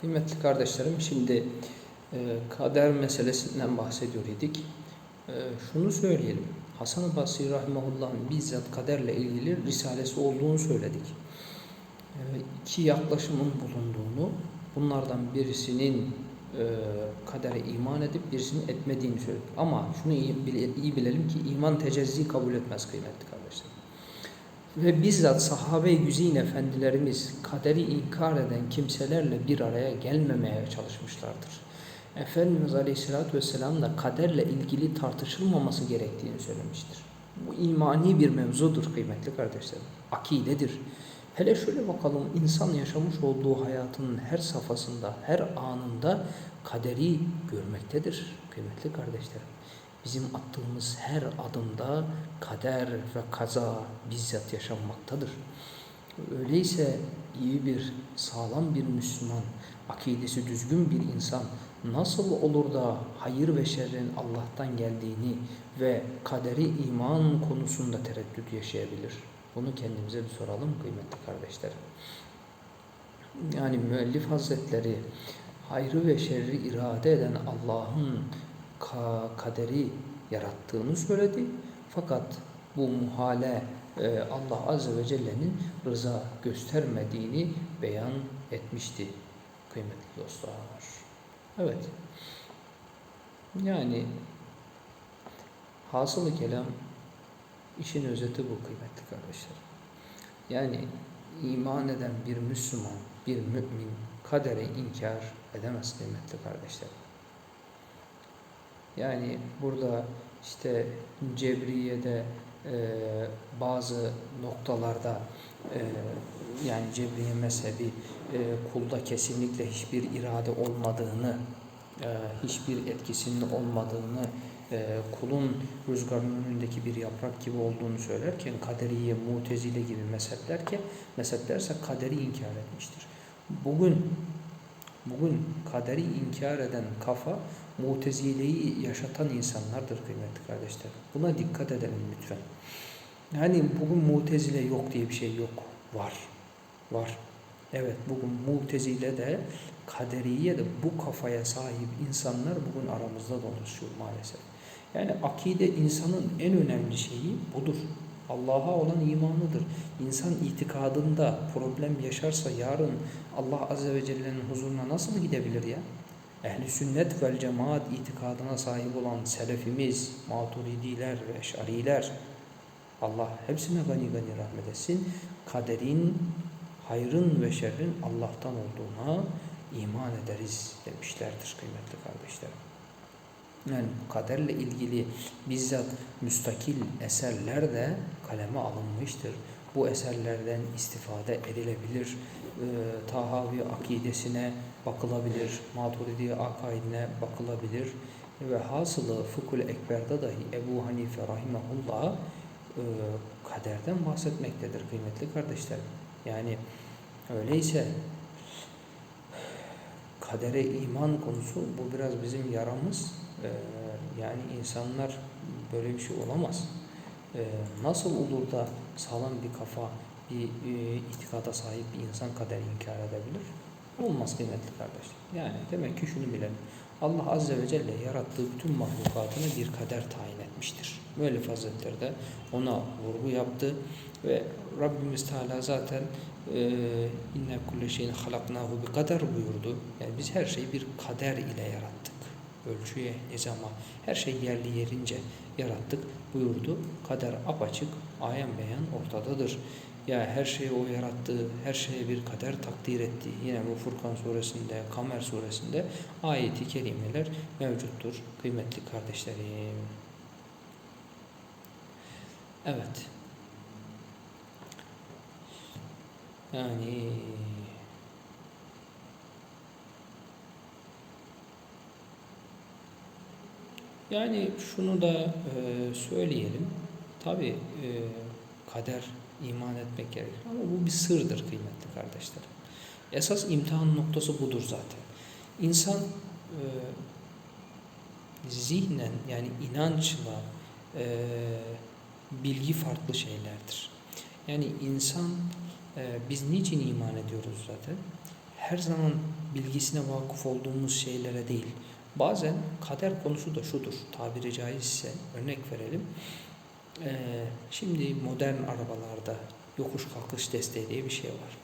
Kıymetli kardeşlerim, şimdi e, kader meselesinden bahsediyor idik. E, şunu söyleyelim, Hasan-ı Basri Rahimahullah'ın bizzat kaderle ilgili risalesi olduğunu söyledik. E, iki yaklaşımın bulunduğunu, bunlardan birisinin e, kadere iman edip birisinin etmediğini söyledik. Ama şunu iyi, iyi bilelim ki iman tecezzi kabul etmez kıymetli kardeşlerim. Ve bizzat sahabe-i güzin efendilerimiz kaderi inkar eden kimselerle bir araya gelmemeye çalışmışlardır. Efendimiz Aleyhisselatü Vesselam da kaderle ilgili tartışılmaması gerektiğini söylemiştir. Bu imani bir mevzudur kıymetli kardeşlerim. Akidedir. Hele şöyle bakalım insan yaşamış olduğu hayatının her safhasında, her anında kaderi görmektedir kıymetli kardeşlerim. Bizim attığımız her adımda kader ve kaza bizzat yaşanmaktadır. Öyleyse iyi bir, sağlam bir Müslüman, akidesi düzgün bir insan nasıl olur da hayır ve şerrin Allah'tan geldiğini ve kaderi iman konusunda tereddüt yaşayabilir? Bunu kendimize bir soralım kıymetli kardeşlerim. Yani müellif hazretleri hayrı ve şerri irade eden Allah'ın ka- kaderi yarattığını söyledi. Fakat bu muhale e, Allah Azze ve Celle'nin rıza göstermediğini beyan etmişti kıymetli dostlar. Evet. Yani hasılı kelam işin özeti bu kıymetli kardeşler. Yani iman eden bir Müslüman, bir mümin kadere inkar edemez kıymetli kardeşler. Yani burada işte Cebriye'de e, bazı noktalarda e, yani Cebriye mezhebi e, kulda kesinlikle hiçbir irade olmadığını, e, hiçbir etkisinin olmadığını, e, kulun rüzgarın önündeki bir yaprak gibi olduğunu söylerken kaderiye, mutezile gibi mezhepler ki mezheplerse kaderi inkar etmiştir. Bugün bugün kaderi inkar eden kafa mutezileyi yaşatan insanlardır kıymetli kardeşler. Buna dikkat edelim lütfen. Yani bugün mutezile yok diye bir şey yok. Var. Var. Evet bugün mutezile de kaderiye de bu kafaya sahip insanlar bugün aramızda dolaşıyor maalesef. Yani akide insanın en önemli şeyi budur. Allah'a olan imanıdır. İnsan itikadında problem yaşarsa yarın Allah Azze ve Celle'nin huzuruna nasıl gidebilir ya? Ehli sünnet vel cemaat itikadına sahip olan selefimiz, maturidiler ve eşariler Allah hepsine gani gani rahmet etsin. Kaderin, hayrın ve şerrin Allah'tan olduğuna iman ederiz demişlerdir kıymetli kardeşlerim. Yani kaderle ilgili bizzat müstakil eserler de kaleme alınmıştır. Bu eserlerden istifade edilebilir. Ee, Tahavi akidesine bakılabilir. Maturidi akaidine bakılabilir. Ve hasılı Fıkhul Ekber'de dahi Ebu Hanife Rahimahullah e, kaderden bahsetmektedir kıymetli kardeşlerim. Yani öyleyse kadere iman konusu bu biraz bizim yaramız. Ee, yani insanlar böyle bir şey olamaz. Ee, nasıl olur da sağlam bir kafa, bir e, itikada sahip bir insan kader inkar edebilir? Olmaz kıymetli kardeşler. Yani demek ki şunu bilelim. Allah Azze ve Celle yarattığı bütün mahlukatına bir kader tayin etmiştir. Müellif Hazretleri ona vurgu yaptı ve Rabbimiz Teala zaten e, inne kulle şeyin halaknahu bi kader buyurdu. Yani biz her şeyi bir kader ile yarattık. Ölçüye, nizama, her şey yerli yerince yarattık buyurdu. Kader apaçık, ayan beyan ortadadır. Ya her şeyi o yarattığı, her şeye bir kader takdir etti. Yine bu Furkan suresinde, Kamer suresinde ayeti kerimeler mevcuttur kıymetli kardeşlerim. Evet. Yani yani şunu da e, söyleyelim. Tabi e, kader iman etmek gerekir ama bu bir sırdır kıymetli kardeşlerim. Esas imtihan noktası budur zaten. İnsan e, zihnen yani inançla bilgi farklı şeylerdir. Yani insan biz niçin iman ediyoruz zaten? her zaman bilgisine vakıf olduğumuz şeylere değil. Bazen kader konusu da şudur, tabiri caizse örnek verelim. Ee, şimdi modern arabalarda yokuş kalkış desteği diye bir şey var.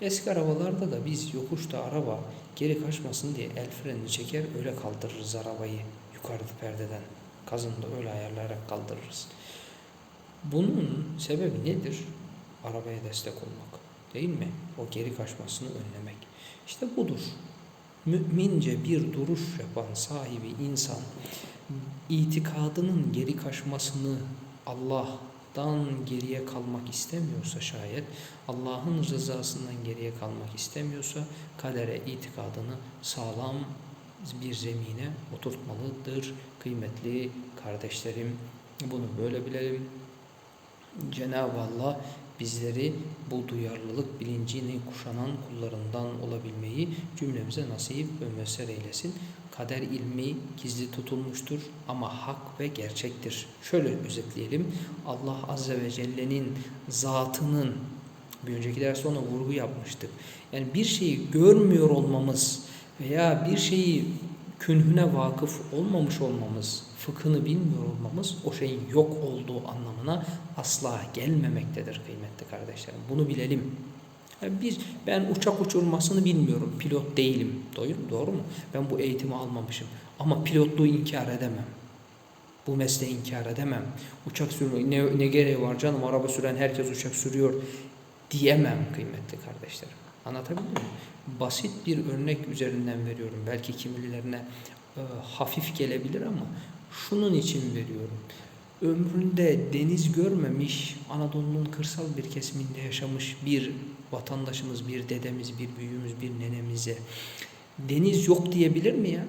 Eski arabalarda da biz yokuşta araba geri kaçmasın diye el frenini çeker öyle kaldırırız arabayı yukarıda perdeden. Kazını da öyle ayarlayarak kaldırırız. Bunun sebebi nedir? Arabaya destek olmak. Değil mi? O geri kaçmasını önlemek. İşte budur. Mümince bir duruş yapan sahibi insan itikadının geri kaçmasını Allah'tan geriye kalmak istemiyorsa şayet Allah'ın rızasından geriye kalmak istemiyorsa kadere itikadını sağlam bir zemine oturtmalıdır. Kıymetli kardeşlerim bunu böyle bilelim. Cenab-ı Allah bizleri bu duyarlılık bilincini kuşanan kullarından olabilmeyi cümlemize nasip ve müessir eylesin. Kader ilmi gizli tutulmuştur ama hak ve gerçektir. Şöyle özetleyelim. Allah Azze ve Celle'nin zatının bir önceki derste ona vurgu yapmıştık. Yani bir şeyi görmüyor olmamız veya bir şeyi künhüne vakıf olmamış olmamız, fıkhını bilmiyor olmamız o şeyin yok olduğu anlamına asla gelmemektedir kıymetli kardeşlerim. Bunu bilelim. Yani biz, ben uçak uçurmasını bilmiyorum, pilot değilim. Doğru, doğru mu? Ben bu eğitimi almamışım. Ama pilotluğu inkar edemem. Bu mesleği inkar edemem. Uçak sürmek ne, ne gereği var canım araba süren herkes uçak sürüyor diyemem kıymetli kardeşlerim. Anlatabildim mi? Basit bir örnek üzerinden veriyorum. Belki kimilerine e, hafif gelebilir ama şunun için veriyorum. Ömründe deniz görmemiş, Anadolu'nun kırsal bir kesiminde yaşamış bir vatandaşımız, bir dedemiz, bir büyüğümüz, bir nenemize deniz yok diyebilir mi ya?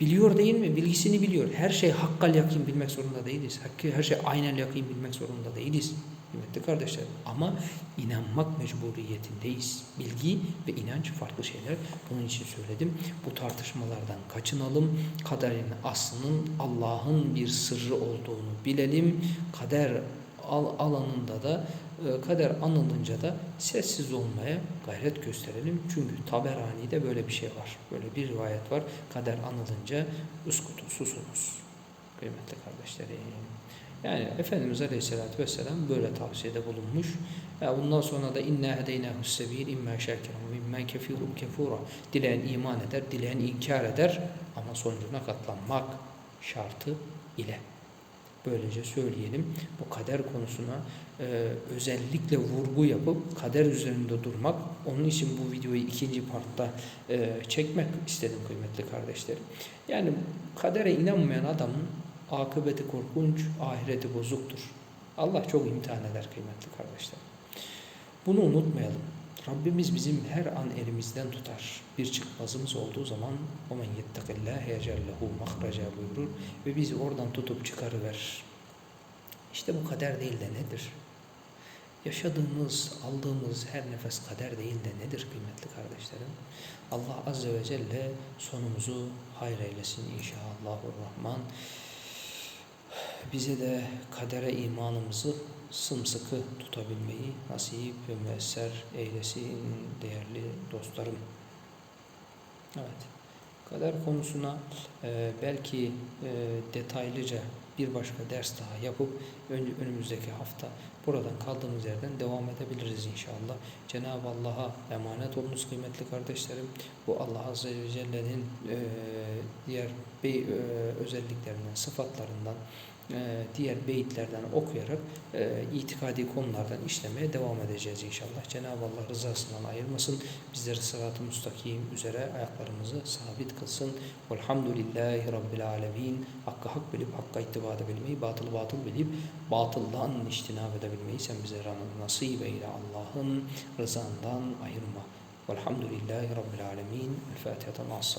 Biliyor değil mi? Bilgisini biliyor. Her şey hakkal yakin bilmek zorunda değiliz. Her şey aynen yakin bilmek zorunda değiliz. Kıymetli kardeşler ama inanmak mecburiyetindeyiz. Bilgi ve inanç farklı şeyler. Bunun için söyledim. Bu tartışmalardan kaçınalım. Kaderin aslının Allah'ın bir sırrı olduğunu bilelim. Kader al alanında da e, kader anılınca da sessiz olmaya gayret gösterelim. Çünkü Taberani'de böyle bir şey var. Böyle bir rivayet var. Kader anılınca uskutu susunuz. Kıymetli kardeşlerim. Yani Efendimiz Aleyhisselatü Vesselam böyle tavsiyede bulunmuş. Bundan sonra da inna hedeynahu sebil imma şakiran ve imma kefirun kefura. Dileyen iman eder, dileyen inkar eder ama sonucuna katlanmak şartı ile. Böylece söyleyelim bu kader konusuna e, özellikle vurgu yapıp kader üzerinde durmak. Onun için bu videoyu ikinci partta e, çekmek istedim kıymetli kardeşlerim. Yani kadere inanmayan adamın akıbeti korkunç, ahireti bozuktur. Allah çok imtihan eder kıymetli kardeşler. Bunu unutmayalım. Rabbimiz bizim her an elimizden tutar. Bir çıkmazımız olduğu zaman وَمَنْ يَتَّقِ اللّٰهِ يَجَلْ لَهُ مَخْرَجًا buyurur ve bizi oradan tutup çıkarıverir. İşte bu kader değil de nedir? Yaşadığımız, aldığımız her nefes kader değil de nedir kıymetli kardeşlerim? Allah Azze ve Celle sonumuzu hayır eylesin inşallah. Rahman bize de kadere imanımızı sımsıkı tutabilmeyi nasip ve müesser eylesin değerli dostlarım. Evet, kader konusuna e, belki e, detaylıca bir başka ders daha yapıp önümüzdeki hafta buradan kaldığımız yerden devam edebiliriz inşallah. Cenab-ı Allah'a emanet olunuz kıymetli kardeşlerim. Bu Allah Azze ve Celle'nin e, diğer bir e, özelliklerinden, sıfatlarından, diğer beyitlerden okuyarak e, itikadi konulardan işlemeye devam edeceğiz inşallah. Cenab-ı Allah rızasından ayırmasın. Bizleri sırat-ı müstakim üzere ayaklarımızı sabit kılsın. Velhamdülillahi Rabbil alemin. Hakkı hak bilip hakka ittiba edebilmeyi, batılı batıl bilip batıldan iştinab edebilmeyi sen bize nasip eyle Allah'ın rızandan ayırma. Velhamdülillahi Rabbil alemin. El Fatiha. Ma'as